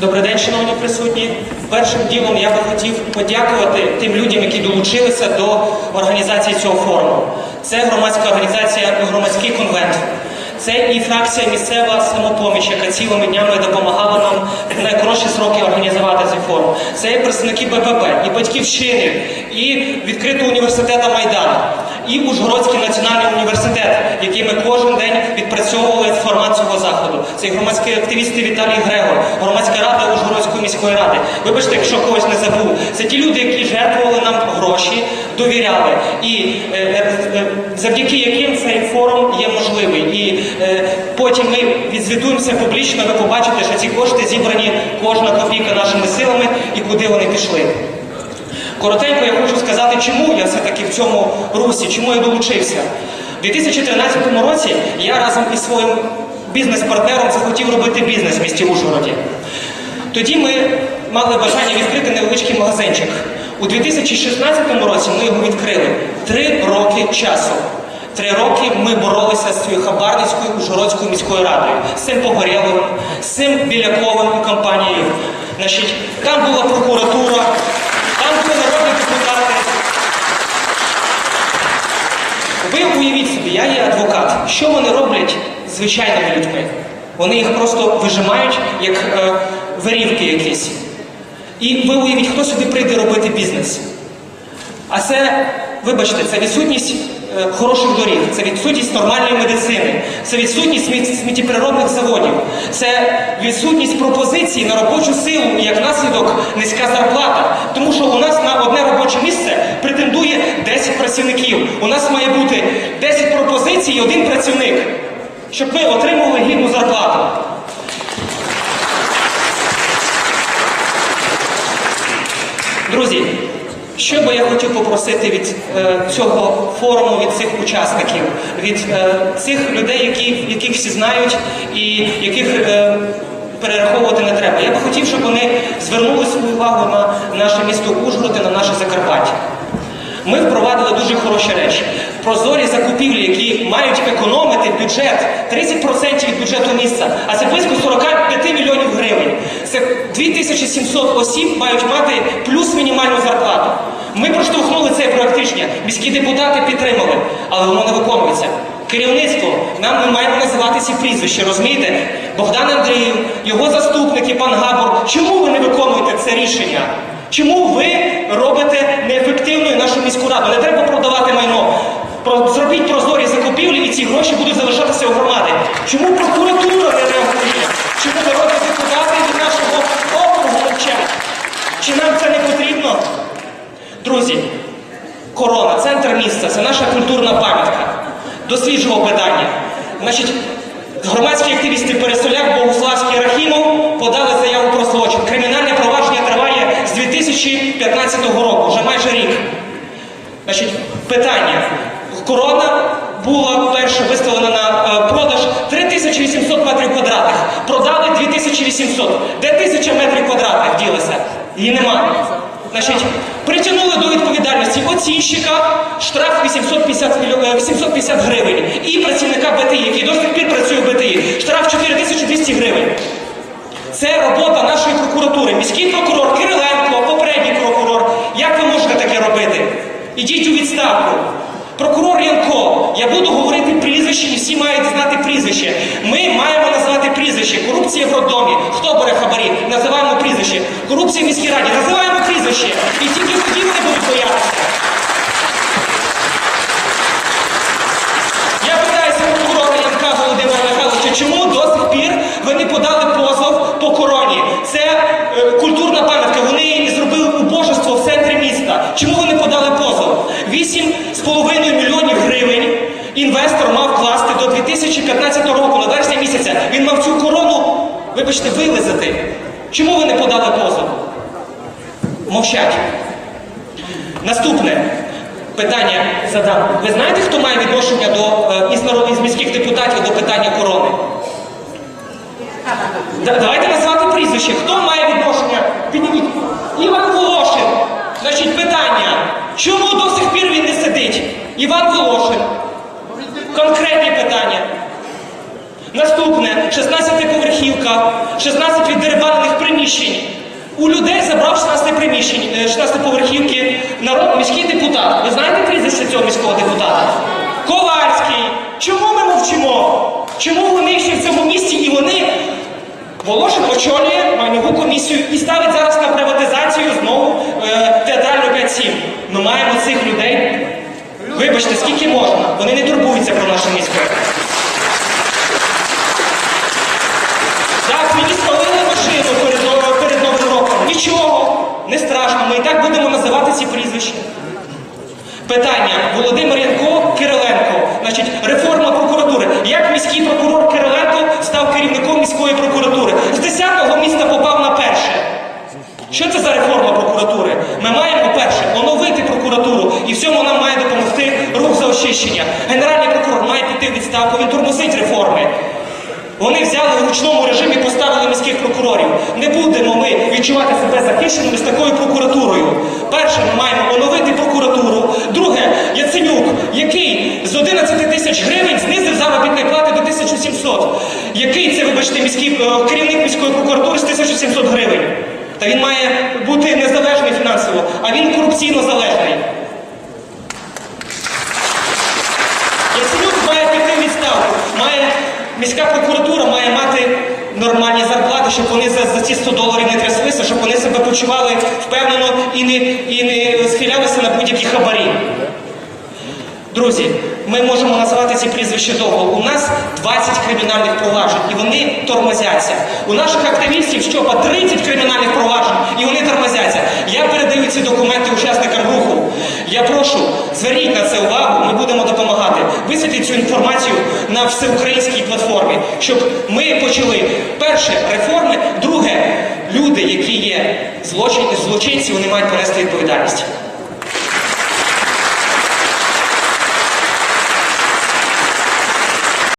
Добрий день, шановні присутні. Першим ділом я би хотів подякувати тим людям, які долучилися до організації цього форуму. Це громадська організація громадський конвент. Це і фракція місцева самопоміч, яка цілими днями допомагала нам в найкоротші сроки організувати цей форум. Це і представники БПП, і батьківщини, і відкритого університету Майдан, і Ужгородський національний університет, який ми кожен день відпрацьовували формат цього заходу. Це і громадські активісти Віталій Грегор, громадська рада Ужгородської міської ради. Вибачте, якщо когось не забув. Це ті люди, які жертвували нам гроші, довіряли, і е, е, е, завдяки яким цей форум є можливий. І е, потім ми відзвітуємося публічно. Ви побачите, що ці кошти зібрані кожна копійка нашими силами і куди вони пішли. Коротенько я хочу сказати, чому я все-таки в цьому русі, чому я долучився. У 2013 році я разом із своїм бізнес-партнером захотів робити бізнес в місті Ужгороді. Тоді ми мали бажання відкрити невеличкий магазинчик. У 2016 році ми його відкрили. Три роки часу. Три роки ми боролися з цією хабарницькою Ужгородською міською радою, з цим Погорєловим, з цим Біляковим і компанією. Значить, там була прокуратура, там були народні депутати. Ви уявіть собі, я є адвокат. Що вони роблять звичайними людьми? Вони їх просто вижимають, як е, верівки якісь. І ви уявіть, хто сюди прийде робити бізнес. А це, вибачте, це відсутність е, хороших доріг, це відсутність нормальної медицини, це відсутність сміттєприродних заводів, це відсутність пропозицій на робочу силу і як наслідок низька зарплата. Тому що у нас на одне робоче місце претендує 10 працівників. У нас має бути 10 пропозицій і один працівник, щоб ми отримували гідну зарплату. Друзі, що би я хотів попросити від е, цього форуму, від цих учасників, від е, цих людей, які, яких всі знають і яких е, перераховувати не треба. Я би хотів, щоб вони звернули свою увагу на наше місто Ужгород і на наше Закарпаття. Ми впровадили дуже хороші речі. Прозорі закупівлі, які мають економити бюджет 30% від бюджету міста, а це близько 45 мільйонів гривень. Це 2700 осіб мають мати плюс мінімальну зарплату. Ми проштовхнули цей проект рішення. Міські депутати підтримали, але воно не виконується. Керівництво, нам ми маємо називати ці прізвища, розумієте? Богдан Андріїв, його заступники, пан Габор. Чому ви не виконуєте це рішення? Чому ви робите неефективною нашу міську раду? Не треба продавати майно. Зробіть прозорі закупівлі і ці гроші будуть залишатися у громади. Чому прокуратура не реагує? Чому народні депутати від нашого округу мовчать? Чи нам це не потрібно? Друзі, корона, центр міста це наша культурна пам'ятка. До свіжого питання. Значить, громадські активісти Пересоляк, Богуславський Рахімов подали 2015 року, вже майже рік. Значить, питання. Корона була перша виставлена на е, продаж 3800 метрів квадратних. Продали 2800. Де тисяча метрів квадратних ділися? Її немає. Значить, притягнули до відповідальності оцінщика, штраф 850, е, 850 гривень. І працівника БТІ, який до сих пір працює в БТІ. Штраф 4200 гривень. Це робота нашої прокуратури. Міський прокурор Кириленко, попередній прокурор. Як ви можете таке робити? Ідіть у відставку. Прокурор Янко, я буду говорити прізвище, і всі мають знати прізвище. Ми маємо назвати прізвище. Корупція в роддомі. Хто бере хабарі? Називаємо прізвище. Корупція в міській раді. Називаємо прізвище. І тільки тоді вони будуть боятися. 2015 року, на вересня місяця. Він мав цю корону, вибачте, вилизати. Чому ви не подали позов? Мовчать. Наступне питання задам. Ви знаєте, хто має відношення до е, із із міських депутатів до питання корони? Давайте назвати прізвище. Хто має відношення? Підніміть. Іван Волошин. Значить, питання. Чому до сих пір він не сидить? Іван Волошин. Конкретні питання. Наступне 16-поверхівка, 16 віддерибанених приміщень. У людей забрав 16 приміщень, е, 16 поверхівки народ, міський депутат. Ви знаєте прізвище цього міського депутата? Ковальський. Чому ми мовчимо? Чому вони ще в цьому місті і вони Волошин очолює майнову комісію і ставить зараз на приватизацію знову е, театральну 5-7. Ми маємо цих людей. Вибачте, скільки можна? Вони не турбуються про наше місто. Так, мені спалили машину перед, перед Новим роком. Нічого, не страшно. Ми і так будемо називати ці прізвища. Питання. Володимир Янко, Кириленко. Значить, реформа прокуратури. Як міський прокурор Кириленко став керівником міської прокуратури? З 10-го міста попав на перше. Що це за реформа прокуратури? Ми маємо перше оновити прокуратуру, і в цьому нам має допомогти рух за очищення. Генеральний прокурор має піти в відставку, він тормозить реформи. Вони взяли в ручному режимі, поставили міських прокурорів. Не будемо ми відчувати себе захищеними з такою прокуратурою. Перше, ми маємо оновити прокуратуру. Друге, Яценюк, який з 11 тисяч гривень знизив заробітні плати до 1700. Який це, вибачте, міський е, керівник міської прокуратури з 1700 гривень? Та він має бути незалежний фінансово, а він корупційно залежний. Яценюк має піти відставку. Міська прокуратура має мати нормальні зарплати, щоб вони за, за ці 100 доларів не тряслися, щоб вони себе почували впевнено і не, і не схилялися на будь-які хабарі. Друзі, ми можемо називати ці прізвища довго. У нас 20 кримінальних проваджень, і вони тормозяться. У наших активістів щопа 30 кримінальних проваджень, і вони тормозяться. Я передаю ці документи учасникам руху. Я прошу, зверніть на це увагу, ми будемо допомагати. Висвітліть цю інформацію на всеукраїнській платформі, щоб ми почали перше реформи, друге люди, які є злочин, злочинці, вони мають понести відповідальність.